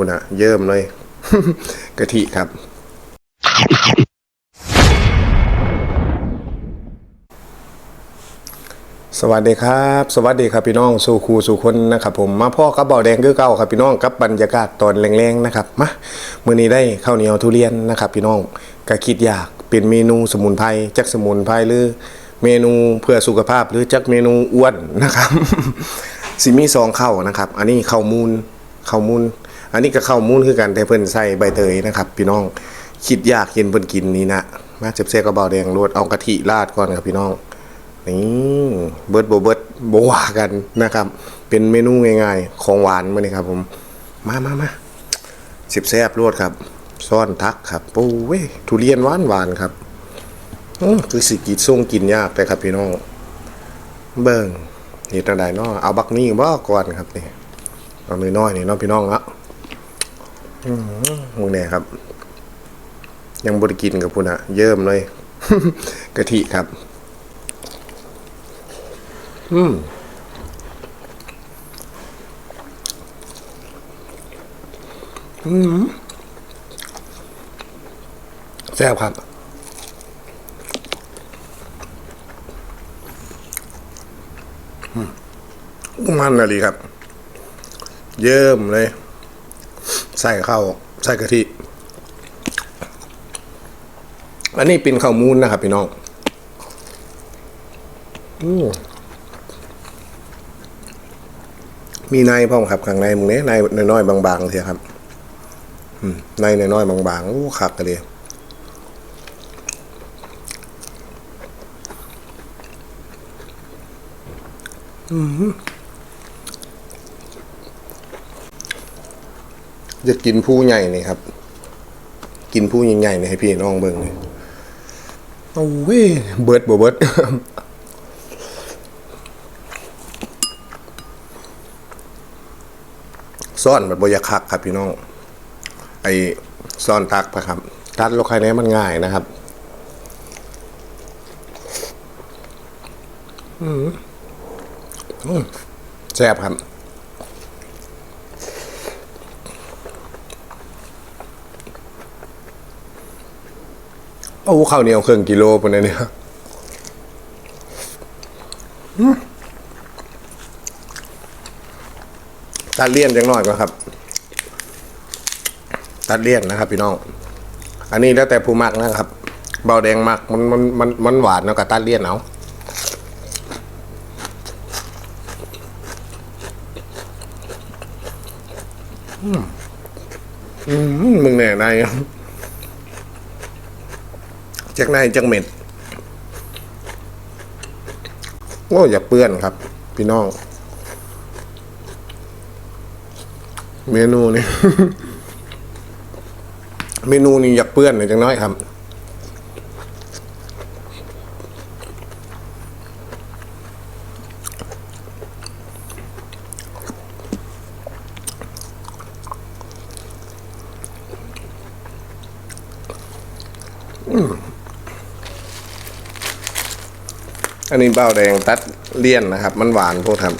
คุณอะเยิ่มเลย กะทิครับ สวัสดีครับ สวัสดีครับพี่น้องสู่ครูสู่คนนะครับผมมาพ่อกับเบาแดงคือเก้าครับพี่น้องกับบรรยากาศตอนแรงๆนะครับมาเมื้อนี้ได้ข้าวเหนียวทุเรียนนะครับ พี่น้องก็คิดอยากเป็นเมนูสมุนไพรจักสมุนไพรหรือเมนูเพื่อสุขภาพหรือจักเมนูอ้วนนะครับ สิมีซองข้าวนะครับ อันนี้ข้าวมูลข้าวมูล อันนี้ก็เข้ามูลคือกันแต่เพิ่นใส่ใบเตยนะครับ พี่น้องคิดยากเห็นเพิ่นกินนี่นะมาเจ็บเซ่กระเบาแดงรวดเอากะทิราดก่อนครับพี่น้องนี่เบิร์ดโบเบิร์ดโบว่ากันนะครับ เป็นเมนูง่ายๆ ของหวานมานี่ครับ ผมมามามาสิบแซบรวดครับ ซ่อนทักครับปูเว้ยทุเรียนหวานหวานๆครับอือคือสิกินส่งกินยากแต่ครับพี่น้อง เบิ่งนี่ตาใดเนาะเอาบักนี่บ่ก่อนครับนี่เอาน้อยๆนี่เนาะพี่น้องละ มมึงแน่ครับ ยังบ่ได้กินกับพุ่นอะเยิ่มเลยกะทิครับแซ่บครับอืมมันอะไรครับ เยิ่มเลย ใส่ข้าวใส่กะทิ อันนี้เป็นข้าวมูนนะครับพี่น้องอืมมีในพ่อมครับข้างในมึงเนี้ยในน้อยๆบางๆเสียครับในน้อยๆบางๆโอ้ขักกันเลยอยากกินผู้ใหญ่นี่ครับ กินผู้ใหญ่ๆนี่ให้พี่น้องเบิ่งเลยโอ้เว้ยเบิร์ดบ่เบิร์ดซ่อนแบบบยาคักครับพี่น้อง ไอซ่อนตักนะครับตัดลูกไข่เนี้มันง่ายนะครับอืมแซ่บครับ โอ้ข้าวเหนียวเครื่องกิโลปุ่นเนี่ยตัดเลี่ยนจังหน่อยก่อนครับ ตัดเลี่ยนนะครับ พี่น้อง อันนี้แล้วแต่ผู้มักนะครับ เบาแดงมักมันมันมันมันหวานแล้วก็ตัดเลี่ยนเอาอืม อืมมึงแน่นาย จากนายจากเม็ดโอ้อย่าเปื้อนครับ พี่น้อง เมนูนี่เมนูนี้อย่าเปื้อนหน่อยจังน้อยครับ อันนี้เบ้าแดงตัดเลี่ยนนะครับ มันหวานพวกทำ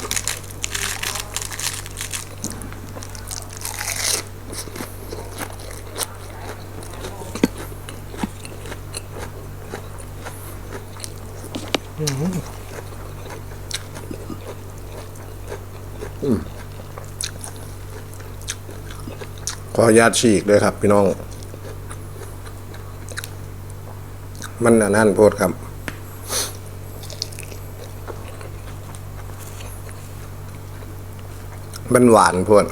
ขออนุญาตฉีกด้วยครับ พี่น้อง มันอันนั่นโพดครับ มันหวานพวก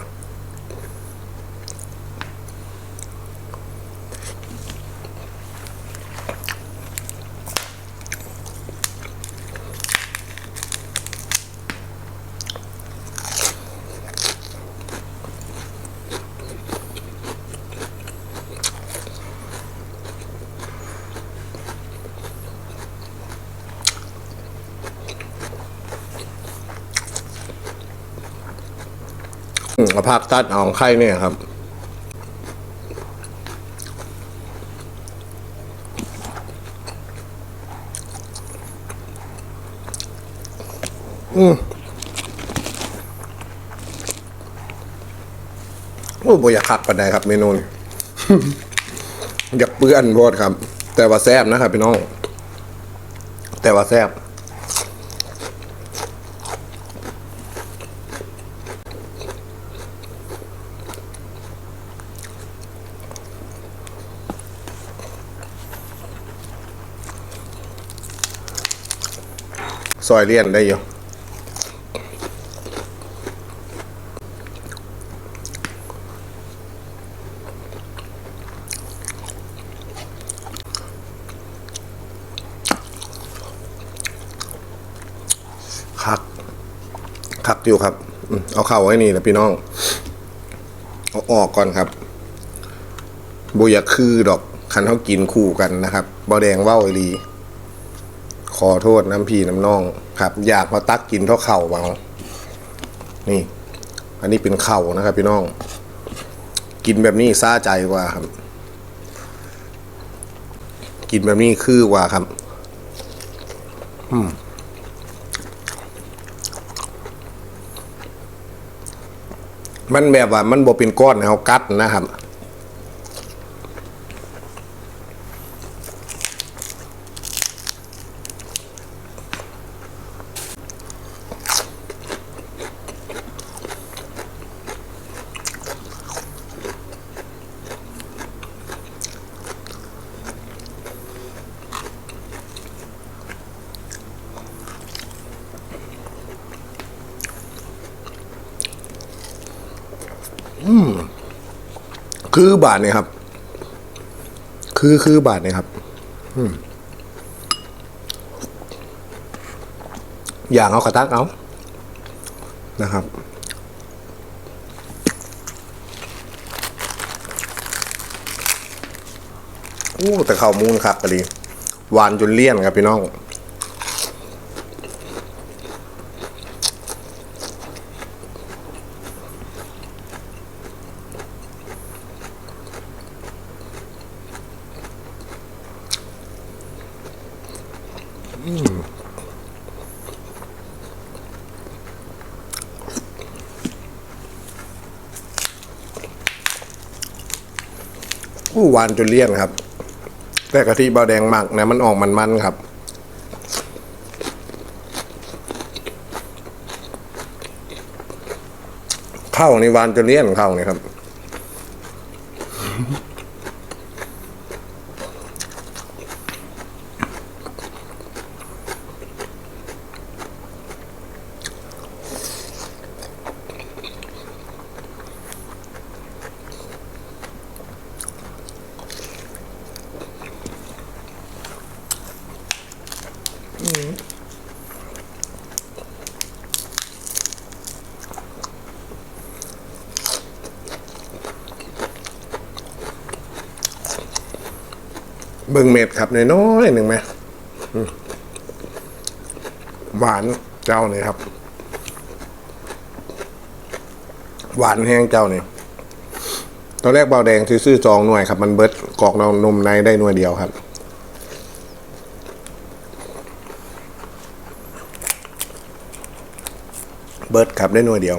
เอาภาคตัดเอาของไข่เนี่ยครับ อืมโอ้บ่อยากคักปานใดครับ เมนูนี้อยากเปื้อนโพดครับ แต่ว่าแซ่บนะครับพี่น้อง แต่ว่าแซ่บ ซอยเลี่ยนได้อยู่คักคักอยู่ครับ เอาเข่าไว้นี่นะพี่น้อง เอาออกก่อนครับบุยาคือดอกคันเขากินคู่กันนะครับบอแดงว้าไอรี ขอโทษน้ำพี่น้ำน้องครับ อยากมาตักกินเท่าเข่าเบานี่ อันนี้เป็นเข่านะครับ พี่น้อง กินแบบนี้ซาใจกว่าครับ กินแบบนี้คือกว่าครับมันแบบว่ามันบ่เป็นก้อนเขากัดนะครับ คือบาทเนี่ยครับ คือคือบาทเนี่ยครับ อืมอย่างเอากระตักเอา นะครับอู้แต่ข้าวมูลครับพอดีหวานจนเลี่ยนครับพี่น้อง อู้หวานจนเลี่ยนครับ แต่กะทิเบาแดงหมักนะมันออกมันๆครับข้าวในหวานจนเลี่ยนข้าวนี่ครับ เบิ่งเม็ดครับน้อยๆหนึ่งไหมหวานเจ้านี่ครับ หวานแห้งเจ้านี่ตอนแรกเบาแดงซื้อๆจองหน่วยครับ มันเบิดกรอกนมนมในได้หน่วยเดียวครับ เบิดครับได้หน่วยเดียว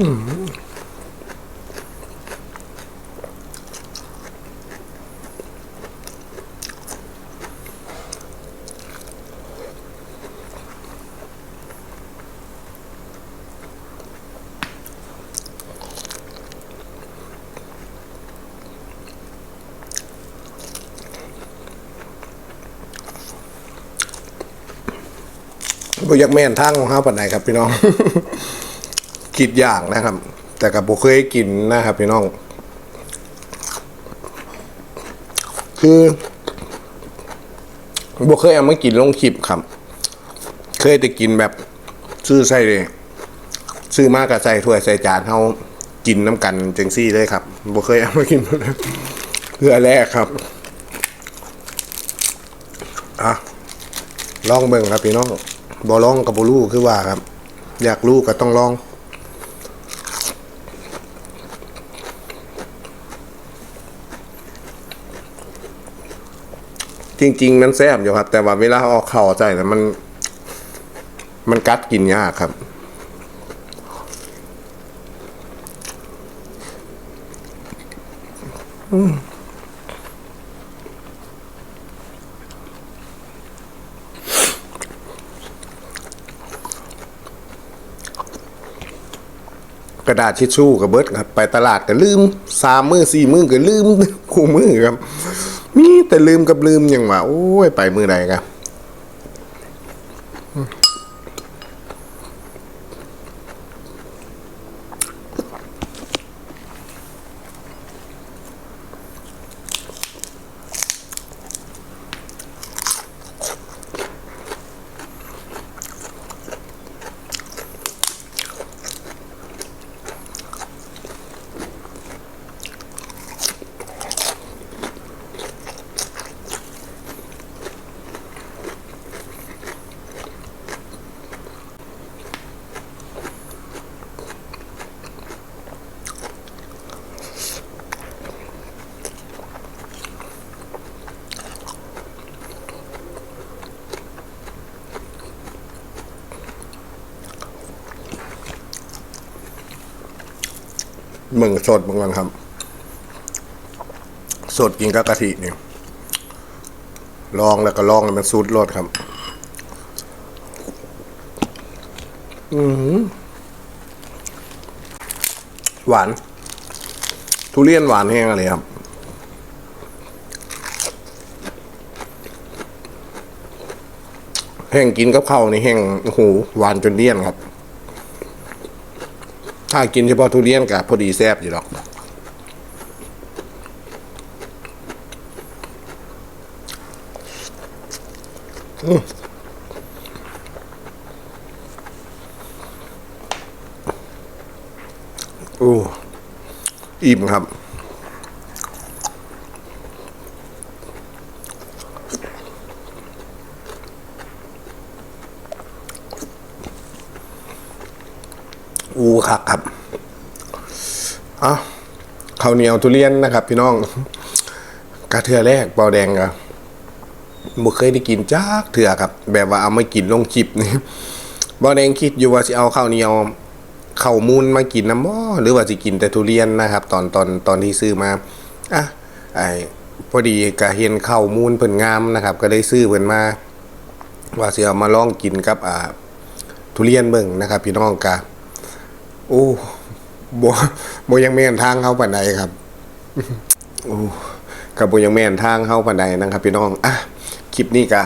อืม บ่อยากแม่นทางของข้าวปันไหนครับ พี่น้องคิดอย่างนะครับ แต่กับบ่เคยกินนะครับ พี่น้อง คือบ่เคยเอามากินลงคลิปครับ เคยแต่กินแบบซื้อใส่เลยซื้อมากกับใส่ถ้วยใส่จานเฮากินน้ำกันจังซี่เลยครับบ่เคยเอามากินเพื่อแรกครับอะลองเบิ่งครับพี่น้อง บอลองกับบลูคือว่าครับ อยากรู้ก็ต้องลอง จริง ๆ มันแซ่บอยู่ครับ แต่ว่าเวลาเอาเข่าใจแล้วมัน มันกัดกินยากครับ กระดาษทิชชู่กับเบิร์ดครับ ไปตลาดก็ลืมสามมือสี่มือก็ลืมคู่มือครับ มีแต่ลืมกับลืมอย่างว่าโอ้ยไปมือใดครับ มึงสดบางวันครับ สดกินกับกะทิเนี่ยลองแล้วก็ลองให้มันซูดรสครับ อืมหวาน ทุเรียนหวานแห้งอะไรครับแห้งกินกับข้าวนี่แห้งโอ้โหหวานจนเลี่ยนครับ ถ้ากินเฉพาะทุเรียนกับพอดีแซ่บอยู่หรอกโอ้อิ่มครับ อู ครับครับอะข้าวเหนียวทุเรียนนะครับ พี่น้องกระเทือแรกเบาแดงอะบ่เคยได้กินจากเถื่อครับ แบบว่าเอามากินลงจิบนี่เบาแดงคิดอยู่ว่าสิเอาข้าวเหนียวข้าวมูลมากินน้ำบ่หรือว่าสิกินแต่ทุเรียนนะครับ ตอนตอนตอนที่ซื้อมาอะไอพอดีก็เห็นข้าวมูลเพิ่นงามนะครับ ก็ได้ซื้อเพิ่นมา ว่าสิเอามาลองกินกับอ่าทุเรียนเบิ่งนะครับ พี่น้องกะ โอ้บ่บ่ยังแม่นทางเข้าปานใดครับโอ้กับบ่ยังแม่นทางเข้าปานใดนะครับ พี่น้องอะคลิปนี้ก็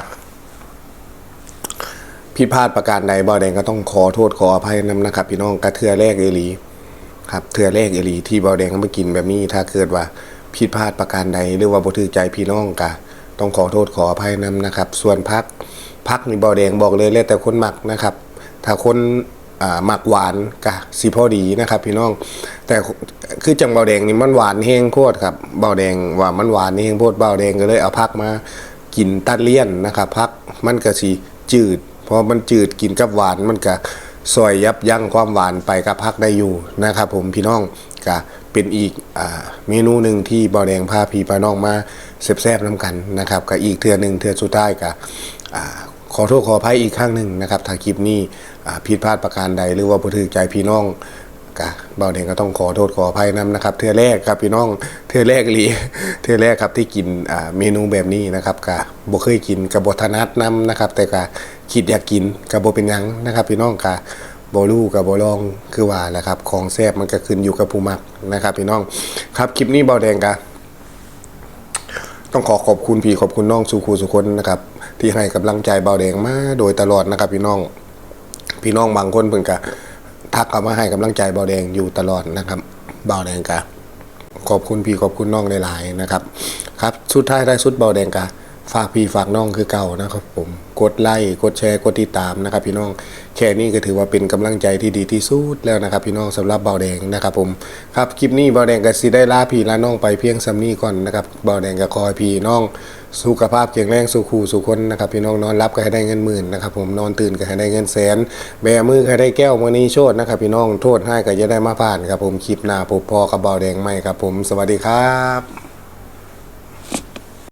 ผิดพลาดประการใดบ่แดงก็ต้องขอโทษขออภัยนํนะครับ พี่น้องกระเทือแรกเอลีครับเทือแรกเอลีที่บ่แดงเขามากินแบบนี้ ถ้าเกิดว่าผิดพลาดประการใดหรือว่าบ่ถือใจพี่น้องก็ต้องขอโทษขออภัยนํนะครับ ส่วนพักพักนี่บ่แดงบอกเลยแล้วแต่คนมักนะครับ ถ้าคน อ่ามักหวานก็สิพอดีนะครับพี่น้อง แต่คือจังเบาแดงนี่มันหวานแห้งโคตรครับเบาแดงว่ามันหวานแห้งโพดเบาแดงก็เลยเอาพักมากินตัดเลี่ยนนะครับพักมันก็สิจืดเพราะมันจืดกินกับหวานมันก็ซอยยับยั้งความหวานไปกับพักได้อยู่นะครับ ผมพี่น้องก็เป็นอีกอเมนูหนึ่งที่เบาแดงพาพี่พาน้องมาแซ่บๆน้ำกันนะครับก็อีกเทือหนึ่งเทือสุดท้ายก็อ่าข อโทษขออภัยอีกครั้งหนึ่งนะครับถ้าคลิปนี้ผิดพลาดประการใดหรือว่าบ่ถือใจพี่น้องกะเบาเดงก็ต้องขอโทษขออภัยนํนะครับเทื่อแรกครับพี่น้องเทื่อแรกลีเทื่อแรกครับที่กินเมนูแบบนี้นะครับกะบ่เคยกินกะบ่ถนัดนํนะครับ แต่กะคิดอยากกินกะบ่เป็นยังนะครับ พี่น้องกะบ่รู้กะบ่ลองคือว่าแหละครับของแซ่บมันก็ขึ้นอยู่กับผู้มักนะครับ พี่น้องครับคลิปนี้เบาแดงกะต้องขอขอบคุณพี่ขอบคุณน้องสุขูสุคนนะครับ ที่ให้กำลังใจเบาแดงมาโดยตลอดนะครับพี่น้อง พี่น้องบางคนเพิ่งกะทักเข้ามาให้กำลังใจเบาแดงอยู่ตลอดนะครับเบาแดงกะขอบคุณพี่ขอบคุณน้องหลายๆนะครับครับสุดท้ายได้สุดเบาแดงกะ ฝากพี่ฝากน้องคือเก่านะครับผมกดไลค์กดแชร์กดติดตามนะครับ พี่น้องแค่นี้ก็ถือว่าเป็นกำลังใจที่ดีที่สุดแล้วนะครับ พี่น้องสำหรับเบาแดงนะครับผมครับคลิปนี้เบาแดงก็สิได้ลาพี่ลาน้องไปเพียงซ้ำนี้ก่อนนะครับเบาแดงก็คอยพี่น้องสุขภาพแข็งแรงสุขูสุขคนนะครับพี่น้องนอนรับก็ให้ได้เงินหมื่นนะครับผมนอนตื่นก็ให้ได้เงินแสน แบมือก็ให้ได้แก้วมือนี้โชดนะครับ พี่น้องโทษให้ก็จะได้มาผ่านครับผมคลิปหน้าพบพอกับเบาแดงใหม่ครับผม สวัสดีครับ